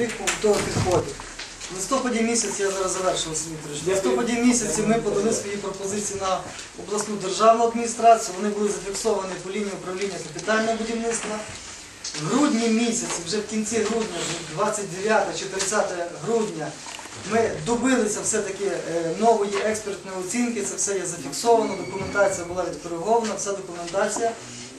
Тих побутових відходів. В листопаді місяці, я зараз завершив Василь в листопаді місяці ми подали свої пропозиції на обласну державну адміністрацію, вони були зафіксовані по лінії управління капітального будівництва. В грудні місяці, вже в кінці грудня, 29 чи 30 грудня, ми добилися все-таки е, нової експертної оцінки, це все є зафіксовано, документація була відкоригована, вся документація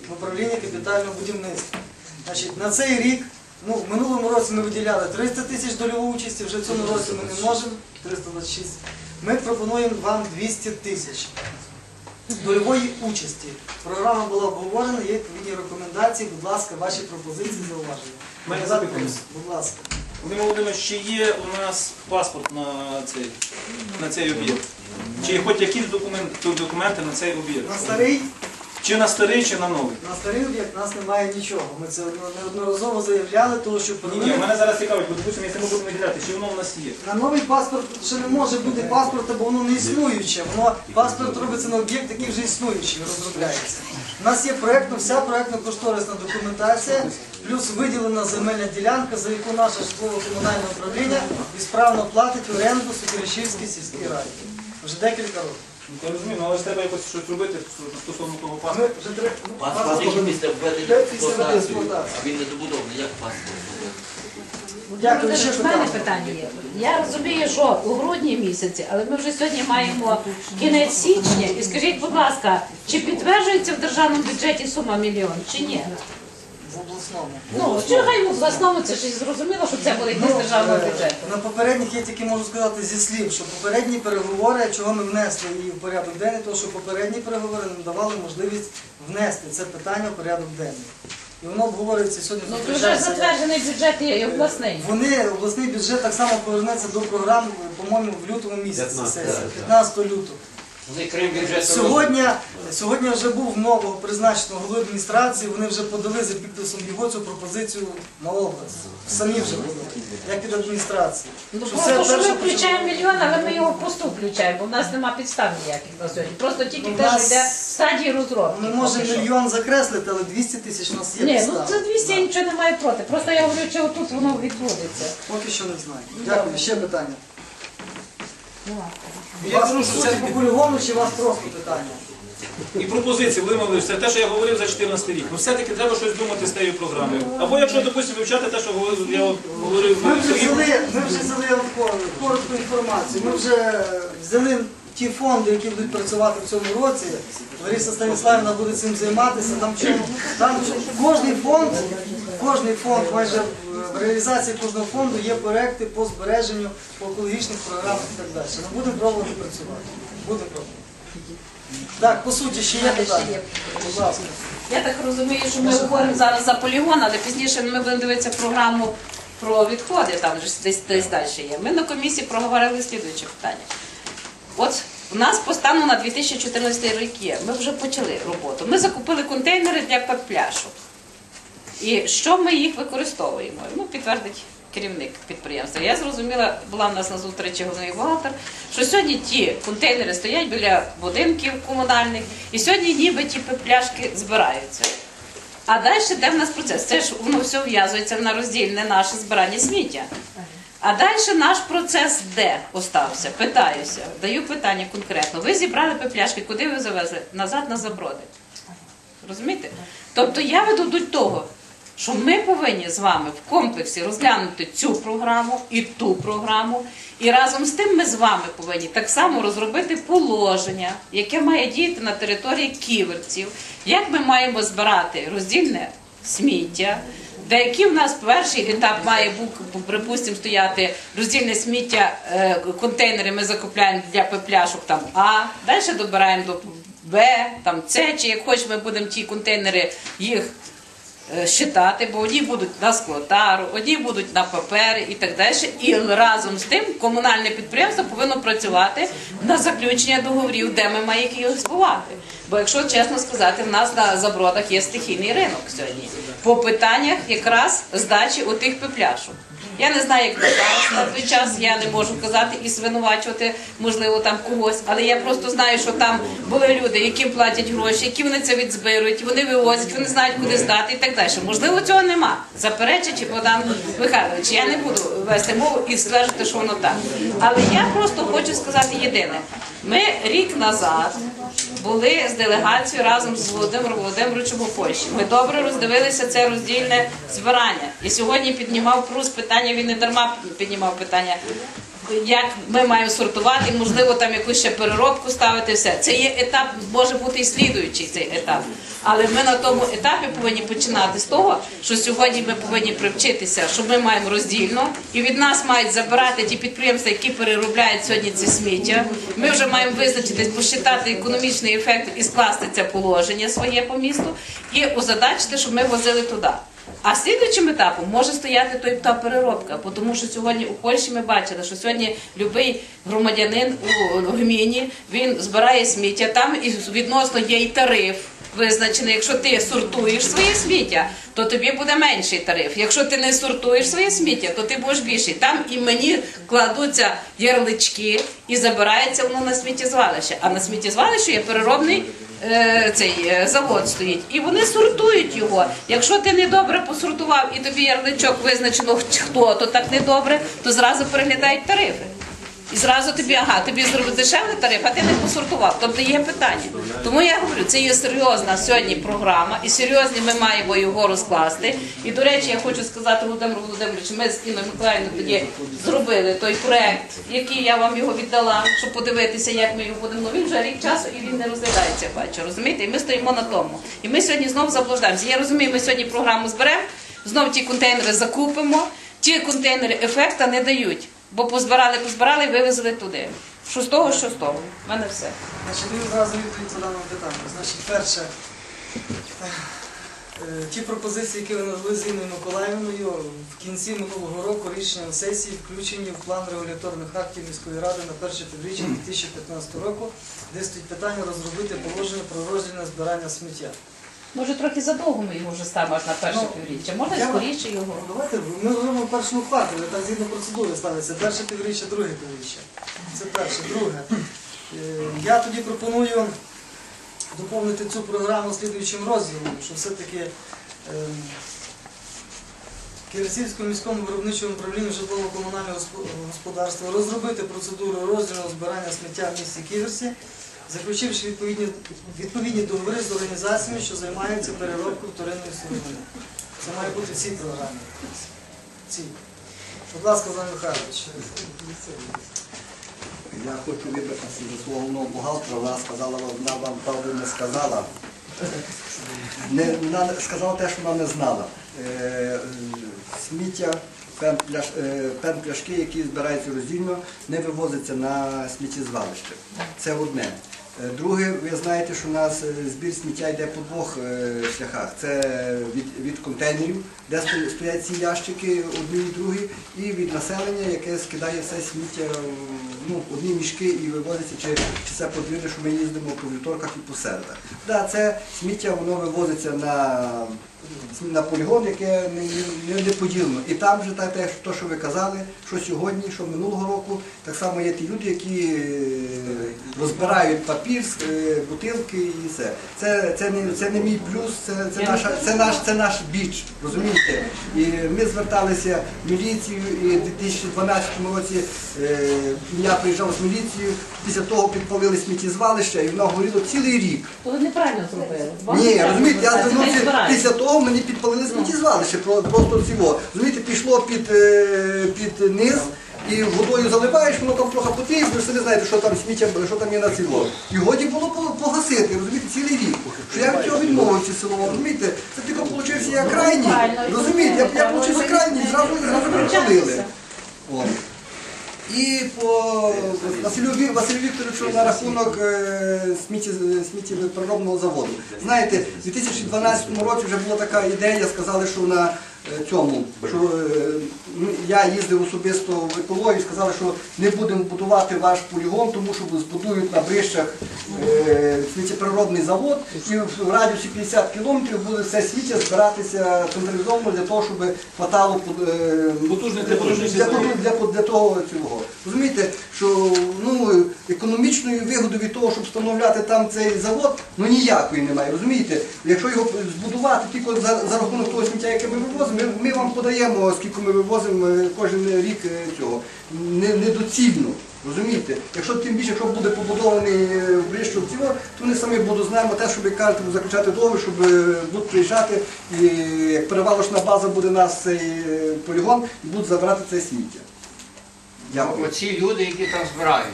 в управлінні капітального будівництва. Значить, на цей рік, ну, в минулому році ми виділяли 300 тисяч дольової участі, вже в цьому році ми не можемо, 326. Ми пропонуємо вам 200 тисяч дольової участі. Програма була обговорена, є відповідні рекомендації, будь ласка, ваші пропозиції, зауваження. Мене запитання. Будь ласка. Володимир Володимирович, чи є у нас паспорт на цей, на цей об'єкт? Чи є хоч якісь документи, документи на цей об'єкт? На старий, Чи на старий, чи на новий? на старий об'єкт у нас немає нічого. Ми це неодноразово заявляли, тому що Ні, ні, мене зараз цікавить, бо допустимо, якщо ми будемо виділяти, чи воно в нас є? На новий паспорт ще не може бути паспорта, бо воно не існуюче. Воно паспорт робиться на об'єкт, який вже існуючий, розробляється. У нас є проектно, вся проектно-кошторисна документація, плюс виділена земельна ділянка, за яку наше житлово-комунальне управління відсправно платить оренду Сокирищівській сільській раді. Вже декілька років. Ну, Я розумію, ну, але ж треба якось щось робити стосовно того паспорту. вже три ну, Паспорт, паспорт- після введення в після введення експлуатацію, експлуатації? а він не добудований, як паспорт? Дякую, ще У мене питання. питання є. Я розумію, що у грудні місяці, але ми вже сьогодні маємо кінець січня. І скажіть, будь ласка, чи підтверджується в державному бюджеті сума мільйон, чи ні? В обласному. Ну, що хай в обласному, це ж зрозуміло, що це буде йти з державного е, бюджету. На попередніх я тільки можу сказати зі слів, що попередні переговори, чого ми внесли її в порядок денний, тому що попередні переговори нам давали можливість внести це питання в порядок денний. І воно обговорюється сьогодні. Ну, то вже зустрічається. затверджений бюджет є і обласний. Вони, обласний бюджет так само повернеться до програм, по-моєму, в лютому місяці 15, сесії, так, 15 лютого. Вони крім бюджету Сьогодні, сьогодні вже був нового призначеного голови адміністрації, вони вже подали за підписом його цю пропозицію на область. Самі вже подали, як від адміністрації. Ну Що просто що ми перше включаємо мільйон, але ми його пусту включаємо, бо в нас немає підстав ніяких на сьогодні. Просто тільки Ну, в те, нас- що йде в стадії розробки. Ми можемо поки що. мільйон закреслити, але 200 тисяч у нас є Ні, ну підстава. це 200 я нічого не маю проти. Просто я говорю, чи отут воно відводиться. Поки що не знаю. Дякую. Ще питання. Я кажу, що це- по полігону чи у вас просто питання? І пропозиції, Володимир Володимирович, це те, що я говорив за 14 рік. Ну все-таки треба щось думати з тією програмою. Або якщо, допустимо, вивчати те, що я от говорив Ми вже взяли, ми вже взяли коротку інформацію. Ми вже взяли ті фонди, які будуть працювати в цьому році. Лариса Станіславівна буде цим займатися. Там, там кожний фонд, кожний фонд, майже в реалізації кожного фонду є проекти по збереженню, по екологічних програмах і так далі. Ми будемо пробувати працювати. Будемо пробувати. Так, по суті, ще є питання. Будь ласка. Я так розумію, що ми говоримо зараз за полігон, але пізніше ми будемо дивитися програму про відходи, там же десь, десь далі є. Ми на комісії проговорили слідуюче питання. От у нас по стану на 2014 рік є. Ми вже почали роботу. Ми закупили контейнери для пляшок. І що ми їх використовуємо? Ну, підтвердить керівник підприємства. Я зрозуміла, була в нас на зустрічі головний бухгалтер, що сьогодні ті контейнери стоять біля будинків комунальних, і сьогодні ніби ті пляшки збираються. А далі де в нас процес? Це ж воно все в'язується на роздільне наше збирання сміття. А далі наш процес де остався? Питаюся, даю питання конкретно. Ви зібрали пепляшки, куди ви завезли? Назад на заброди. Розумієте? Тобто я веду до того, що ми повинні з вами в комплексі розглянути цю програму і ту програму. І разом з тим ми з вами повинні так само розробити положення, яке має діяти на території ківерців, як ми маємо збирати роздільне сміття. Де які в нас перший етап має бути, припустимо, стояти роздільне сміття, е, контейнери ми закупляємо для пепляшок там А, далі добираємо до Б, там С, чи як хоч ми будемо ті контейнери їх считати, бо одні будуть на склотару, одні будуть на папери і так далі. І разом з тим комунальне підприємство повинно працювати на заключення договорів, де ми маємо їх збувати. Бо якщо чесно сказати, в нас на забродах є стихійний ринок сьогодні по питаннях якраз здачі отих пепляшок. Я не знаю, як на на той час я не можу казати і звинувачувати, можливо, там когось, але я просто знаю, що там були люди, яким платять гроші, які вони це відзбирують, вони вивозять, вони знають, куди здати і так далі. Можливо, цього нема. Заперечить Богдан Михайлович. Я не буду вести мову і стверджувати, що воно так. Але я просто хочу сказати єдине: ми рік назад були з делегацією разом з Володимиром Володимировичем у Польщі. Ми добре роздивилися це роздільне збирання. І сьогодні піднімав Прус питання, він не дарма піднімав питання. Як ми маємо сортувати, можливо, там якусь ще переробку ставити, все. Це є етап, може бути і слідуючий цей етап. Але ми на тому етапі повинні починати з того, що сьогодні ми повинні привчитися, що ми маємо роздільно, і від нас мають забирати ті підприємства, які переробляють сьогодні це сміття. Ми вже маємо визначитись, посчитати економічний ефект і скласти це положення своє по місту і озадачити, щоб ми возили туди. А слідуючим етапом може стояти той та переробка, тому що сьогодні у Польщі ми бачили, що сьогодні будь-який громадянин у гміні він збирає сміття. Там і відносно є і тариф визначений. Якщо ти сортуєш своє сміття, то тобі буде менший тариф. Якщо ти не сортуєш своє сміття, то ти будеш більший. Там і мені кладуться ярлички і забирається воно на сміттєзвалище. А на сміттєзвалищі є переробний цей е, завод стоїть, і вони сортують його. Якщо ти недобре посортував і тобі ярличок визначено хто, то так недобре, то зразу переглядають тарифи. І зразу тобі, ага, тобі зробили дешевий тариф, а ти не посортував. Тобто є питання. Тому я говорю, це є серйозна сьогодні програма, і серйозні ми маємо його розкласти. І до речі, я хочу сказати Володимиру Володимировичу, ми з Інною Миколаївною тоді зробили той проект, який я вам його віддала, щоб подивитися, як ми його будемо. Ну він вже рік часу і він не розглядається, бачу, розумієте? І ми стоїмо на тому. І ми сьогодні знову заблуждаємося. Я розумію, ми сьогодні програму зберемо, знову ті контейнери закупимо. Ті контейнери ефекта не дають. Бо позбирали, позбирали і вивезли туди. Що з того, що з того. У мене все. Значить, даю зразу відповідь по даному питанню. Значить, перше, е, ті пропозиції, які ви надали з Інною Миколаївною, в кінці минулого року рішенням сесії включені в план регуляторних актів міської ради на перше півріччя 2015 року, де стоїть питання розробити положення про роздільне збирання сміття. Може, трохи задовго ми його вже ставимо аж на перше Ну, півріччя. Можна я- скоріше його. Давайте ми робимо в першому кварталі, так згідно процедури ставиться. Перше півріччя, друге півріччя. Це перше. Друге. Е, Я тоді пропоную доповнити цю програму слідуючим розділом, що все-таки ем, Ківерцівському міському виробничому управлінню житлово-комунального госпо- господарства розробити процедуру розділу збирання сміття в місті Ківерсі, заключивши відповідні, відповідні договори з організаціями, що займаються переробкою вторинної сировини. Це має бути в цій програмі. Цій. Будь ласка, Володимир Михайлович. Я хочу вибратися за свого бухгалтера, вона сказала, вона вам правду не сказала. Не, вона сказала те, що вона не знала. Е, сміття, пен, е, які збираються роздільно, не вивозяться на сміттєзвалище. Це одне. Е, Друге, ви знаєте, що у нас е, збір сміття йде по двох е, шляхах. Це від, від контейнерів, де стоять ці ящики, одні і другі, і від населення, яке скидає все сміття ну, одні мішки і вивозиться, чи, чи це подвір'я, що ми їздимо по вівторках і по середах. Да, це сміття воно вивозиться на, на полігон, яке не, поділено. І там вже те, те, що- ви казали, що сьогодні, що минулого року, так само є ті люди, які е, розбирають папір, е, бутилки і все. Це, це, не, це не мій плюс, це, це, наша, це, наш, це наш біч, розумієте? І ми зверталися в міліцію і в 2012 році е, я приїжджав з міліцією, після того підпалили сміттєзвалище і воно горіло цілий рік. То ви неправильно зробили. Ні, розумієте, я звернувся після того мені підпалили сміттєзвалище, просто всього. Розумієте, пішло під, е, під низ. І водою заливаєш, воно там трохи потіє, ви самі знаєте, що там сміття, що там є на ціло. І годі було погасити, розумієте, цілий рік. Що я від цього відмовився село, розумієте, це тільки вийшов я крайній, розумієте, я, я вийшов крайній, зразу, зразу підпалили. І по Василю, Василю Вікторовичу на рахунок е, сміттєпереробного заводу. Знаєте, в 2012 році вже була така ідея, сказали, що на цьому, що е, ну, я їздив особисто в екологію, сказали, що не будемо будувати ваш полігон, тому що збудують на брищах е, завод, і в радіусі 50 кілометрів буде все сміття збиратися централізовано для того, щоб хватало е, для, для того цього. Розумієте, що ну, економічної вигоди від того, щоб встановляти там цей завод, ну ніякої немає. Розумієте? Якщо його збудувати тільки за, за рахунок того сміття, яке ми вивозимо, ми, ми вам подаємо, скільки ми вивозимо е, кожен рік е, цього. Не, недоцільно. Розумієте? Якщо тим більше, якщо буде побудований е, в Бріщу цього, то вони самі будуть знаємо те, щоб кажете, заключати договір, щоб е, будуть приїжджати, і як перевалочна база буде у нас цей е, полігон, і будуть забирати це сміття. Дякую. Оці люди, які там збирають,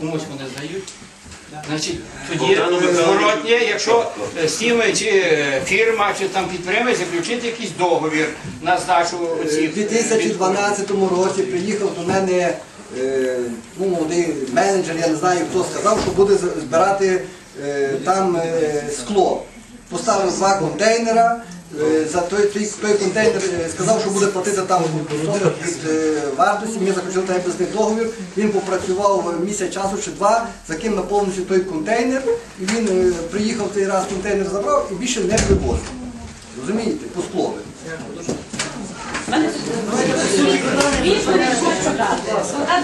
комусь вони здають. Значить, тоді зворотнє, якщо е, чи е, фірма, чи там підприємець заключити якийсь договір на здачу У 2012 році приїхав до мене е, ну, молодий менеджер, я не знаю хто сказав, що буде збирати е, там е, скло. Поставив два контейнера. Е, За той, той, той контейнер е, сказав, що буде платити там відсоток від е, вартості. Ми заключили там без них договір. Він попрацював місяць часу чи два, закинув повністю той контейнер. І він приїхав цей раз контейнер забрав і більше не вивозив. Розумієте, по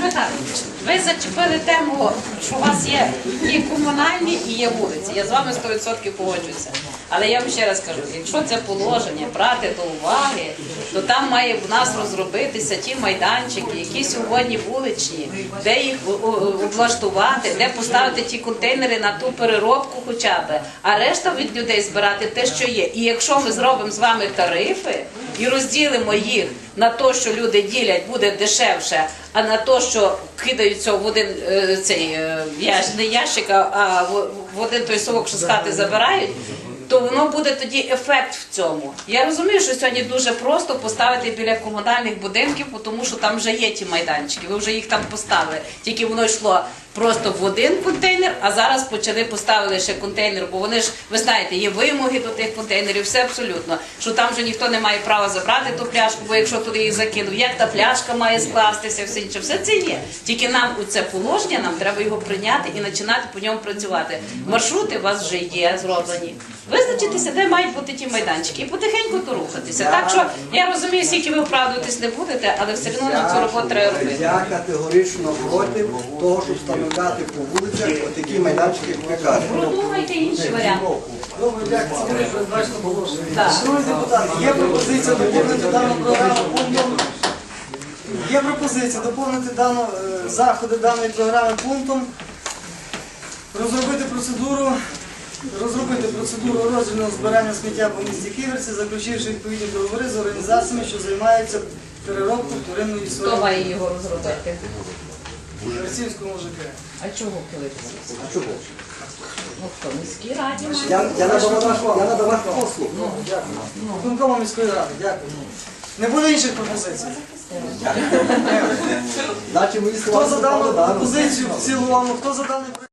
Михайлович, ви зачепили тему, що у вас є і комунальні, і є вулиці. Я з вами 100% погоджуюся. Але я вам ще раз кажу, якщо це положення брати до уваги, то там має в нас розробитися ті майданчики, які сьогодні вуличні, де їх облаштувати, де поставити ті контейнери на ту переробку хоча б, а решта від людей збирати те, що є. І якщо ми зробимо з вами тарифи і розділимо їх на те, що люди ділять, буде дешевше, а на те, що кидаються в один е, цей е, не ящик, а- в один той совок, що з хати забирають. То воно буде тоді ефект в цьому. Я розумію, що сьогодні дуже просто поставити біля комунальних будинків, тому що там вже є ті майданчики. Ви вже їх там поставили. Тільки воно йшло просто в один контейнер, а зараз почали поставили ще контейнер, бо вони ж ви знаєте, є вимоги до тих контейнерів, все абсолютно. Що там вже ніхто не має права забрати ту пляшку, бо якщо туди їх закинув, як та пляшка має скластися, все інше, все це є. Тільки нам у це положення, нам треба його прийняти і починати по ньому працювати. Маршрути у вас вже є зроблені. Визначитися, де мають бути ті майданчики, і потихеньку то рухатися. Так що я розумію, скільки ви вправдуватись не будете, але все одно на цю роботу треба робити. Я категорично проти того, щоб встановляти по вулицях такі майданчики, як ви кажете. Продумайте інші варіанти. Добре, дякую. Це передбачено. Шановні депутати, є пропозиція доповнити дану програму пунктом. Є пропозиція доповнити дану, е, заходи даної програми пунктом. Розробити процедуру. Розробити процедуру розгляду збирання сміття по місті Ківерці, заключивши відповідні договори з організаціями, що займаються переробкою вторинної Хто має його розробити? В мужика. А чого килитися? А чого? Ну хто? Міській раді має? Я, я надавав ваш, я ваш послуг. Дякую. Виконкомом міської ради, дякую. Не буде інших пропозицій. Значить, мої слова Хто за дану пропозицію в цілому? Хто за даний проект?